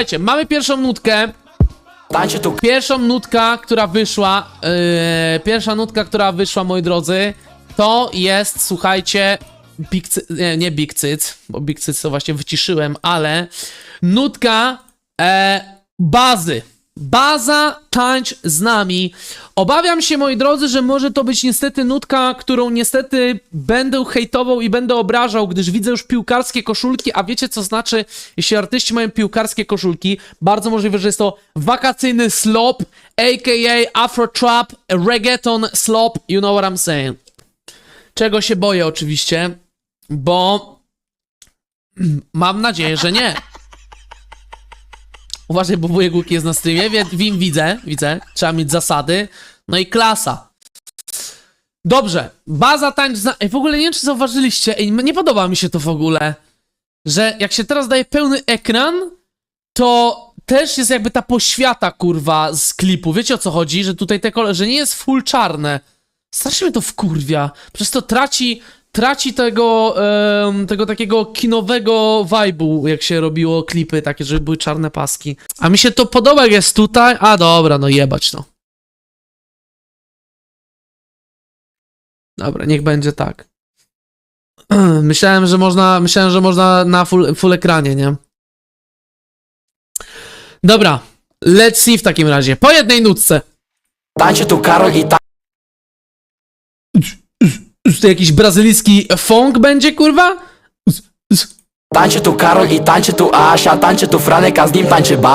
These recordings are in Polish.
słuchajcie, mamy pierwszą nutkę. Pierwszą nutka, która wyszła, yy, pierwsza nutka, która wyszła, moi drodzy, to jest, słuchajcie, Big nie, nie Big bo Big Cyc to właśnie wyciszyłem, ale nutka e, bazy. Baza tańcz z nami. Obawiam się, moi drodzy, że może to być niestety nutka, którą niestety będę hejtował i będę obrażał, gdyż widzę już piłkarskie koszulki, a wiecie co znaczy, jeśli artyści mają piłkarskie koszulki? Bardzo możliwe, że jest to wakacyjny slop, aka Afro Trap, reggaeton slop, you know what I'm saying. Czego się boję oczywiście, bo mam nadzieję, że nie. Uważaj, bo wujek jest na streamie, wie- wim widzę, widzę, trzeba mieć zasady, no i klasa. Dobrze, baza tańcz zna... Ej, w ogóle nie wiem, czy zauważyliście, ej, nie podoba mi się to w ogóle, że jak się teraz daje pełny ekran, to też jest jakby ta poświata, kurwa, z klipu, wiecie o co chodzi, że tutaj te kolor, że nie jest full czarne. Strasznie mnie to wkurwia, przez to traci, traci tego, em, tego takiego kinowego vibe'u, jak się robiło klipy takie, żeby były czarne paski. A mi się to podoba, jak jest tutaj, a dobra, no jebać to. Dobra, niech będzie tak. Myślałem, że można, myślałem, że można na full, full ekranie, nie? Dobra, let's see w takim razie. Po jednej nutce. Tańczy tu Karol i ta To jakiś brazylijski funk będzie, kurwa? Tańczy tu Karol i tańczy tu Asia Tańczy tu Franek, a z nim tańczy ba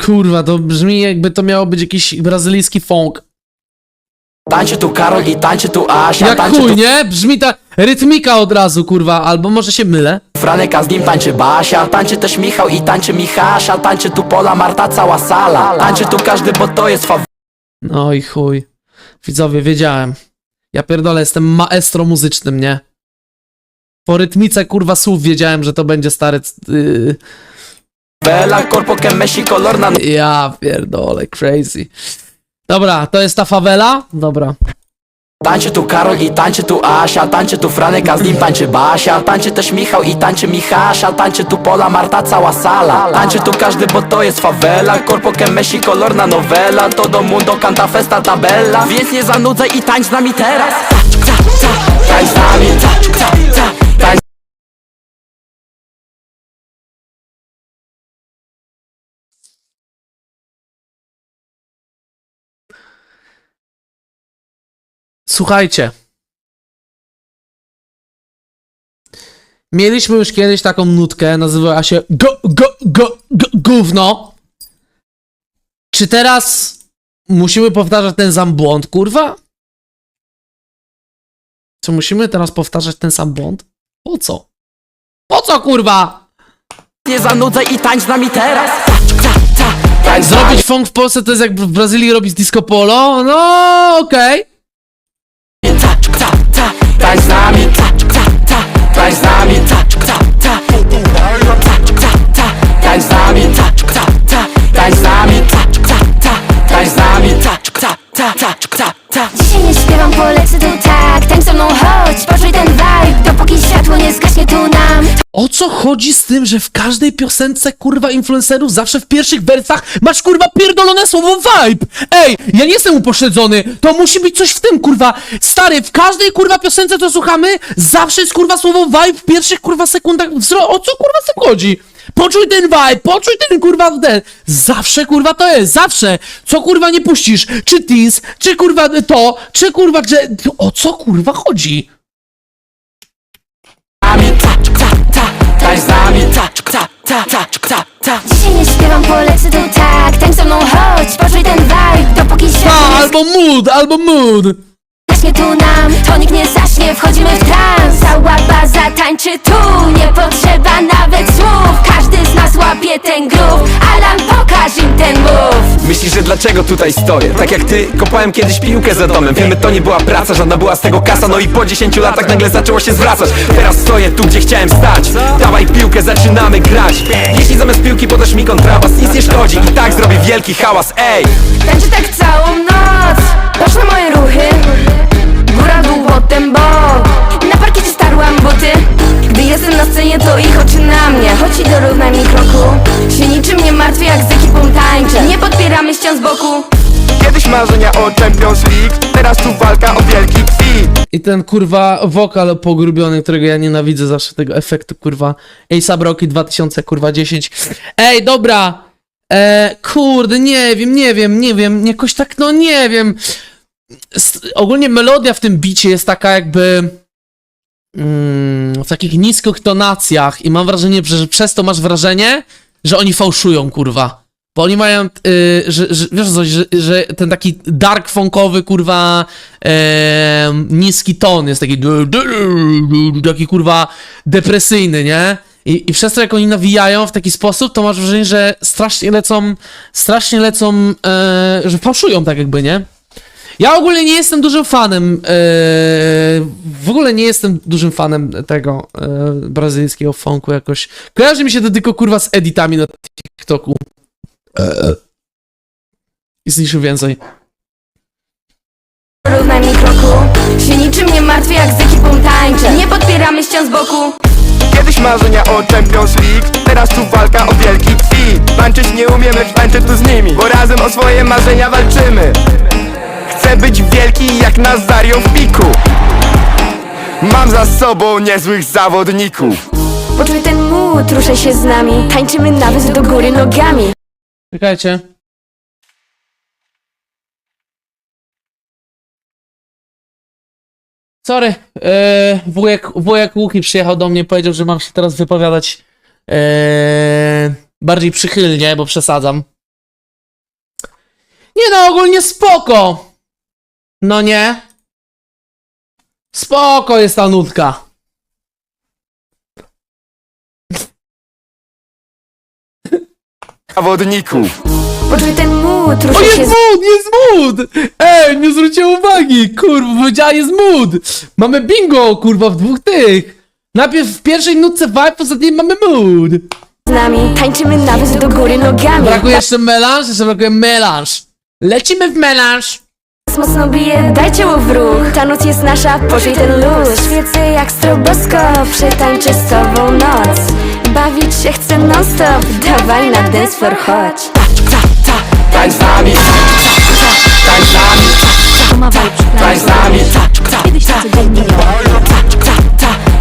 Kurwa, to brzmi jakby to miało być jakiś brazylijski funk. Tańczy tu Karol i tańczy tu Asia Jak Tańczy chuj, tu nie? Brzmi ta rytmika od razu, kurwa, albo może się mylę. Franek, a z nim tańczy Basia Tańczy też Michał i tańczy Michasza Tańczy tu Pola, Marta, cała sala Tańczy tu każdy, bo to jest faw No i chuj. Widzowie, wiedziałem. Ja pierdolę, jestem maestro muzycznym, nie? Po rytmice, kurwa, słów wiedziałem, że to będzie stary... Yy, Bella, corpo que Messi, color na ja pierdolę, crazy. Dobra, to jest ta fawela? Dobra. Tańczy tu Karol i tańczy tu Asia Tańczy tu Franek, a z nim tańczy Basia. Tańczy też Michał i tańczy Michasza Tańczy tu Pola, Marta, cała sala. Tańczy tu każdy, bo to jest favela Corpo que Messi, color na novela Todo mundo canta festa tabella Więc nie zanudzaj i tańcz z nami teraz. Ta, ta, ta, Tańcz z nami, ta, ta, ta, tańcz Słuchajcie. Mieliśmy już kiedyś taką nutkę, nazywała się go, go, go, go, gówno. Czy teraz musimy powtarzać ten sam błąd, kurwa? Czy musimy teraz powtarzać ten sam błąd? Po co? Po co, kurwa? Nie zanudzaj i tańcz z nami teraz Ta, ta, ta, Tańcz z nami Zrobić funk w Polsce to jest jak w Brazylii robić disco polo? No, okej. ta, ta, ta, Tańcz z nami ta, ta, ta, Tańcz z nami ta, ta, ta, ta, ta, ta, Tańcz z nami ta, ta, ta, Tańcz z nami ta, ta, ta, Tańcz z nami O co chodzi z tym, że w każdej piosence kurwa influencerów zawsze w pierwszych wersach masz kurwa pierdolone słowo vibe? Ej, ja nie jestem upośledzony, to musi być coś w tym kurwa. Stary, w każdej kurwa piosence co słuchamy, zawsze jest kurwa słowo vibe w pierwszych kurwa sekundach wzro- O co kurwa z tym chodzi? Poczuj ten vibe, poczuj ten kurwa ten. Zawsze kurwa to jest, zawsze. Co kurwa nie puścisz? Czy teens, czy kurwa to, czy kurwa gdzie... O co kurwa chodzi? Ta, Tańcz z nami ta, ta, ta, ta, ta, ta. Dzisiaj nie śpiewam, polecę tu tak Tańcz ze mną, chodź, poczuj ten vibe Dopóki A, światło nie albo mood, albo mood. Zgaśnie tu nam. To nikt nie zaśnie, wchodzimy w trans. Cała baza tańczy tu Nie potrzeba nawet słów. Każdy z nas łapie ten groove. Alan, pokaż im ten move Myślisz, że dlaczego tutaj stoję? Tak jak ty, kopałem kiedyś piłkę za domem. Wiemy, to nie była praca, żadna była z tego kasa. No i po 10 latach nagle zaczęło się zwracać. Teraz stoję tu, gdzie chciałem stać. Dawaj piłkę, zaczynamy grać. Jeśli zamiast piłki podasz mi kontrabas Nic nie szkodzi. I tak zrobię wielki hałas, ej! Tańczy tak całą noc. Patrz na moje ruchy jestem na scenie to ich oczy na mnie. Choć i dorównaj mi kroku. Się niczym nie tańczę. Nie podpieramy ścian z boku. Kiedyś marzenia o Champions League Teraz tu walka o wielki kwit I ten kurwa wokal pogrubiony, którego ja nienawidzę zawsze tego efektu kurwa. A$AP Rocky 2000 kurwa 10. Ej, dobra! E, kurde, nie wiem, nie wiem, nie wiem, jakoś tak, no nie wiem. S ogólnie melodia w tym bicie jest taka jakby mm, w takich niskich tonacjach i mam wrażenie, że przez to masz wrażenie, że oni fałszują, kurwa. Bo oni mają, y, że, że, wiesz coś, że, że ten taki dark funkowy, kurwa, em, niski ton jest taki, taki kurwa depresyjny, nie? I, I przez to, jak oni nawijają w taki sposób, to masz wrażenie, że strasznie lecą, strasznie lecą, e, że fałszują tak jakby, nie? Ja ogólnie nie jestem dużym fanem, e, w ogóle nie jestem dużym fanem tego e, brazylijskiego funku jakoś. Kojarzy mi się to tylko kurwa z editami na TikToku. Jest niż więcej. Równaj mi kroku Się niczym nie martwię jak z ekipą tańczę Nie podpieramy ścian z boku Kiedyś marzenia o Champions League Teraz tu walka o wielki kwit Tańczyć nie umiem, lecz tańczę tu z nimi Bo razem o swoje marzenia walczymy Chcę być wielki jak Nazario w piku Mam za sobą niezłych zawodników Poczuj ten mód, ruszaj się z nami Tańczymy nawet do góry nogami Czekajcie. Sorry, e, wujek, wujek Łuki przyjechał do mnie powiedział, że mam się teraz wypowiadać e, bardziej przychylnie, bo przesadzam. Nie no, ogólnie spoko. No nie? Spoko jest ta nutka. Zawodników Poczuj ten mód, O, jest się z mood, jest mood! Ej, nie zwróciłem uwagi, kurwa, powiedziała jest mood! Mamy bingo, kurwa, w dwóch tych! Najpierw w pierwszej nutce vibe, poza tym mamy mood! nami Tańczymy nawet do góry nogami Brakuje jeszcze melanż, jeszcze brakuje melanż. Lecimy w melanż! Nas mocno bije, daj ciało w ruch. Ta noc jest nasza, poczuj ten luz. Świecę jak stroboskop, przetańczę z tobą noc. Bawić się chcę non stop, dawaj na dance floor, chodź. Tańcz z nami. Tańcz z nami. Tańcz z nami.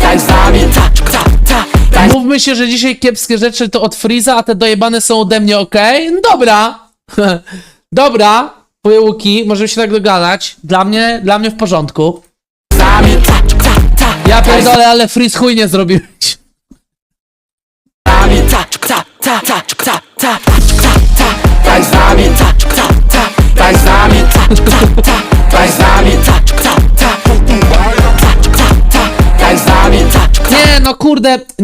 Tańcz. Z nami. Mówmy się, że dzisiaj kiepskie rzeczy to od Freeza, a te dojebane są ode mnie, okej? No Dobra! Dobra, twoje łuki, możemy się tak dogadać. Dla mnie, dla mnie w porządku. Ja pierdolę, ale Freeze chuj nie zrobiłeś.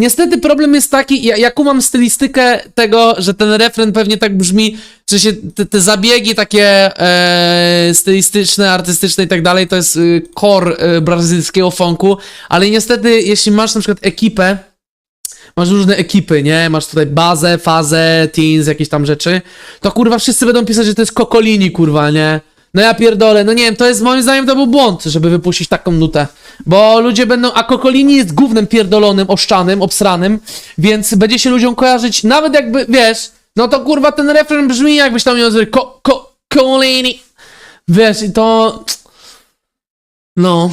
Niestety problem jest taki, ja, ja kumam stylistykę tego, że ten refren pewnie tak brzmi, że się te, te zabiegi takie e, stylistyczne, artystyczne i tak dalej, to jest y, core e, brazylijskiego funku, ale niestety, jeśli masz na przykład ekipę, masz różne ekipy, nie? Masz tutaj bazę, fazę, teens, jakieś tam rzeczy, to kurwa wszyscy będą pisać, że to jest Kokolini, kurwa, nie? No ja pierdolę, no nie wiem, to jest moim zdaniem to był błąd, żeby wypuścić taką nutę. Bo ludzie będą, a Kokolini jest gównem pierdolonym, oszczanym, obsranym, więc będzie się ludziom kojarzyć, nawet jakby, wiesz, no to kurwa ten refren brzmi jakbyś tam miał zrobić ko, ko, Kokolini. Wiesz, i to... No...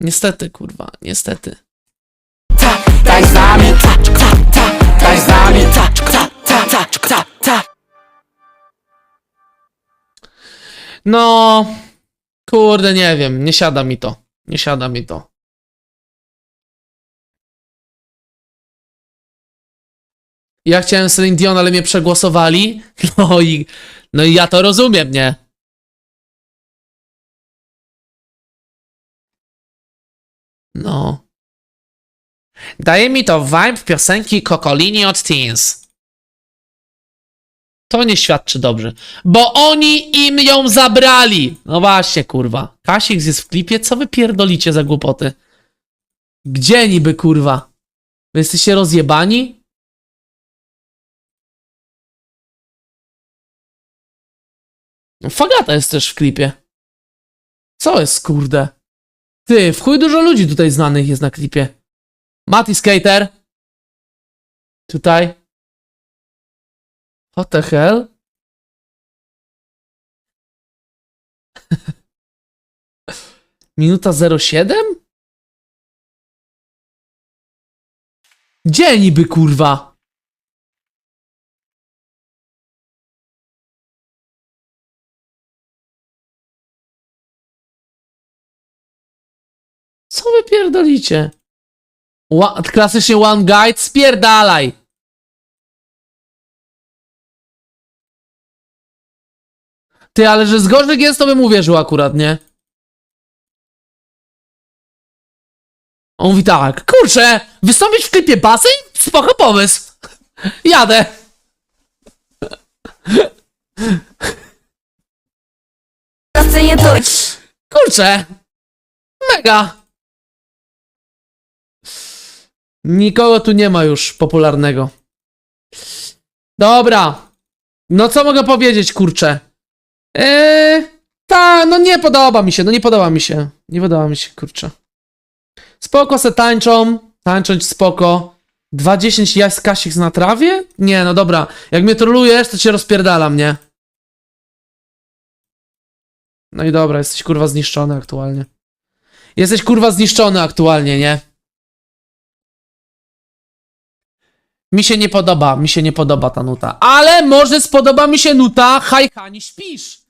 Niestety, kurwa, niestety. Tańcz z nami Tańcz z nami No, kurde, nie wiem, nie siada mi to. Nie siada mi to. Ja chciałem Celine Dion, ale mnie przegłosowali. No i, no i ja to rozumiem, nie? No. Daje mi to vibe piosenki Kokolini od Teens. To nie świadczy dobrze. Bo oni im ją zabrali. No właśnie, kurwa. Kasik jest w klipie, co wy pierdolicie za głupoty? Gdzie niby, kurwa? Wy jesteście rozjebani? No, Fagata jest też w klipie. Co jest, kurde? Ty, w chuj dużo ludzi tutaj znanych jest na klipie. Mati Skater. Tutaj. What the hell? Minuta 07? Gdzie niby kurwa? Co wy pierdolicie? Ła- klasycznie one guide, spierdalaj! Ty, ale że Zgorzyk jest, to bym uwierzył akurat, nie? On mówi tak, kurczę, wystąpić w klipie basy? Spoko pomysł. Jadę. Kurczę. Mega. Nikogo tu nie ma już popularnego. Dobra. No co mogę powiedzieć, kurczę? Eee, ta, no nie podoba mi się, no nie podoba mi się. Nie podoba mi się, kurczę. Spoko se tańczą, tańcząć spoko. 2.10 jaś na trawie? Nie, no dobra. Jak mnie trolujesz, to cię rozpierdalam, nie? No i dobra, jesteś kurwa zniszczony aktualnie. Jesteś kurwa zniszczony aktualnie, nie? Mi się nie podoba, mi się nie podoba ta nuta. Ale może spodoba mi się nuta Haj Hani śpisz.